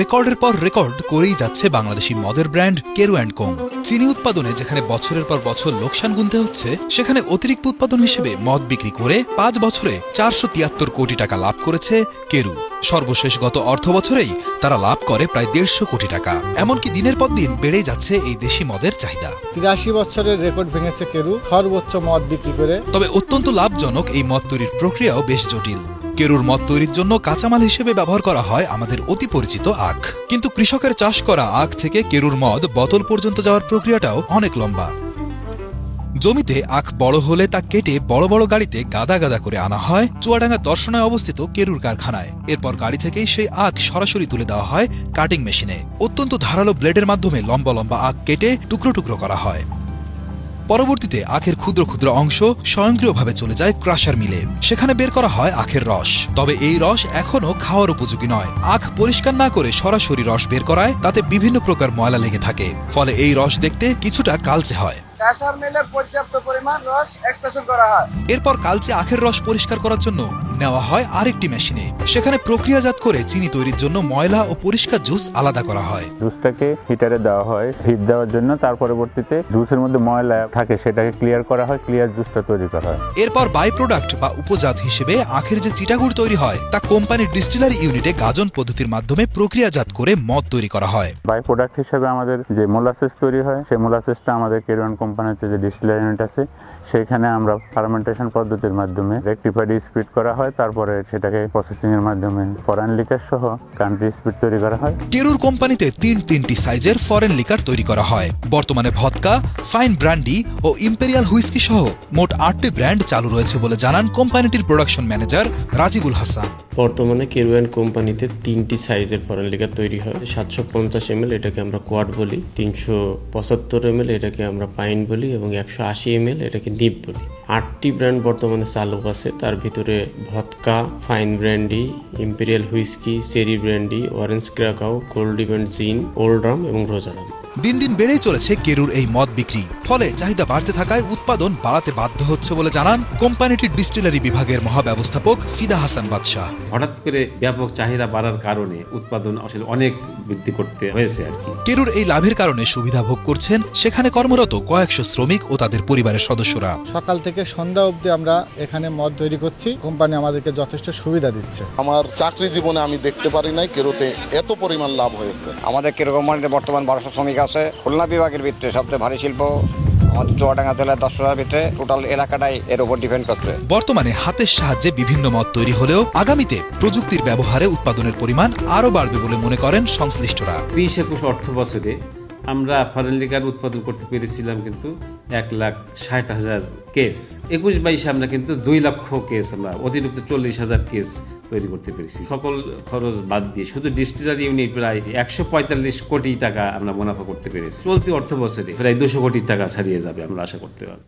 রেকর্ডের পর রেকর্ড করেই যাচ্ছে বাংলাদেশি মদের ব্র্যান্ড কেরু অ্যান্ড কোং। চিনি উৎপাদনে যেখানে বছরের পর বছর লোকসান গুনতে হচ্ছে সেখানে অতিরিক্ত উৎপাদন হিসেবে মদ বিক্রি করে পাঁচ বছরে চারশো তিয়াত্তর কোটি টাকা লাভ করেছে কেরু। সর্বশেষ গত অর্থ বছরেই তারা লাভ করে প্রায় দেড়শো কোটি টাকা। এমনকি দিনের পর দিন বেড়েই যাচ্ছে এই দেশি মদের চাহিদা। তিরাশি বছরের রেকর্ড ভেঙেছে কেরু সর্বোচ্চ মদ বিক্রি করে। তবে অত্যন্ত লাভজনক এই মদ তৈরির প্রক্রিয়াও বেশ জটিল। কেরুর মদ তৈরির জন্য কাঁচামাল হিসেবে ব্যবহার করা হয় আমাদের অতি পরিচিত আখ। কিন্তু কৃষকের চাষ করা আখ থেকে কেরুর মদ বোতল পর্যন্ত যাওয়ার প্রক্রিয়াটাও অনেক লম্বা। জমিতে আখ বড় হলে তা কেটে বড় বড় গাড়িতে গাদা গাদা করে আনা হয়। চুয়াডাঙ্গা দর্শনায় অবস্থিত কেরুর কারখানায়। এরপর গাড়ি থেকেই সেই আখ সরাসরি তুলে দেওয়া হয় কাটিং মেশিনে। অত্যন্ত ধারালো ব্লেডের মাধ্যমে লম্বা লম্বা আখ কেটে টুকরো টুকরো করা হয়। পরবর্তীতে আখের ক্ষুদ্র ক্ষুদ্র অংশ স্বয়ংক্রিয়ভাবে চলে যায় ক্রাশার মিলে। সেখানে বের করা হয় আখের রস। তবে এই রস এখনও খাওয়ার উপযোগী নয়। আখ পরিষ্কার না করে সরাসরি রস বের করায় তাতে বিভিন্ন প্রকার ময়লা লেগে থাকে। ফলে এই রস দেখতে কিছুটা কালচে হয়। পর্যাপ্ত পরিমাণ রস এক্সট্রাকশন করা হয়। এরপর কালচে আখের রস পরিষ্কার করার জন্য নেওয়া হয় আরেকটি মেশিনে। সেখানে প্রক্রিয়াজাত করে চিনি তৈরির জন্য ময়লা ও পরিষ্কার জুস আলাদা করা হয়। জুসটাকে হিটারে দেওয়া হয় হিট দেওয়ার জন্য তার পরবর্তীতে জুসের মধ্যে ময়লা থাকে সেটাকে ক্লিয়ার করা হয় ক্লিয়ার জুসটা তৈরি করা হয়। এরপর বাই প্রোডাক্ট বা উপজাত হিসেবে আখের যে চিটাগুড় তৈরি হয় তা কোম্পানির ডিস্টিলারি ইউনিটে গাজন পদ্ধতির মাধ্যমে প্রক্রিয়াজাত করে মদ তৈরি করা হয়। বাই প্রোডাক্ট হিসেবে আমাদের যে মোলাসেস তৈরি হয় সেই মোলাসেসটা আমাদের কেরোয়ান কোম্পানির যে ডিস্টিলারি ইউনিট আছে সেখানে আমরা ফার্মেন্টেশন পদ্ধতির মাধ্যমে রেক্টিফাইড স্পিড করা হয়। তারপরে সেটাকে প্রসেসিং এর মাধ্যমে ফরেন লিকার সহ কান্ট্রি স্পিড তৈরি করা হয়। কেরুর কোম্পানিতে তিন তিনটি সাইজের ফরেন লিকার তৈরি করা হয়। বর্তমানে ভদকা ফাইন ব্র্যান্ডি ও ইম্পেরিয়াল হুইস্কি সহ মোট আটটি ব্র্যান্ড চালু রয়েছে বলে জানান কোম্পানিটির প্রোডাকশন ম্যানেজার রাজিবুল হাসান। বর্তমানে কেরুয়ান কোম্পানিতে তিনটি সাইজের ফরেন লিকার তৈরি হয়। সাতশো পঞ্চাশ এম এটাকে আমরা কোয়াড বলি তিনশো পঁচাত্তর এম এটাকে আমরা পাইন বলি এবং একশো আশি এম এটাকে দ্বীপ বলি। আটটি ব্র্যান্ড বর্তমানে চালু আছে তার ভিতরে vodka, fine brandy, imperial whisky, cherry brandy, orange curacao, cold event gin, old rum এবং রোজারাম দিন দিন বেড়েই চলেছে কেরুর এই মদ বিক্রি। ফলে চাহিদা বাড়তে থাকায় উৎপাদন বাড়াতে বাধ্য হচ্ছে বলে জানান কোম্পানিটির ডিস্টিলারি বিভাগের মহাব্যবস্থাপক ফিদা হাসান বাদশাহ। হঠাৎ করে ব্যাপক চাহিদা বাড়ার কারণে উৎপাদন আসলে অনেক বৃদ্ধি করতে হয়েছে আর কি। কেরুর এই লাভের কারণে সুবিধা ভোগ করছেন সেখানে কর্মরত কয়েকশো শ্রমিক ও তাদের পরিবারের সদস্যরা। সকাল থেকে সন্ধ্যা অবধি আমরা এখানে মদ তৈরি করছি। কোম্পানি আমাদেরকে যথেষ্ট সুবিধা দিচ্ছে। আমার চাকরি জীবনে আমি দেখতে পারি নাই কেরুতে এত পরিমাণ লাভ হয়েছে। আমাদের কীরকম কোম্পানিতে বর্তমান বারোশো শ্রমিক আছে। খুলনা বিভাগের ভিতরে সবচেয়ে ভারী শিল্প আমাদের চুয়াডাঙ্গা জেলার হাজার ভিতরে টোটাল এলাকাটাই এর উপর ডিপেন্ড করছে। বর্তমানে হাতের সাহায্যে বিভিন্ন মত তৈরি হলেও আগামীতে প্রযুক্তির ব্যবহারে উৎপাদনের পরিমাণ আরও বাড়বে বলে মনে করেন সংশ্লিষ্টরা। বিশ একুশ অর্থ বছরে আমরা ফরেন লিগার উৎপাদন করতে পেরেছিলাম কিন্তু এক লাখ ষাট হাজার কেস। একুশ বাইশে আমরা কিন্তু দুই লক্ষ কেস, আমরা অতিরিক্ত চল্লিশ হাজার কেস তৈরি করতে পেরেছি। সকল খরচ বাদ দিয়ে শুধু ডিস্ট্রিটার ইউনিট প্রায় একশো পঁয়তাল্লিশ কোটি টাকা আমরা মুনাফা করতে পেরেছি। চলতি অর্থ বছরে প্রায় দুশো কোটি টাকা ছাড়িয়ে যাবে আমরা আশা করতে পারব।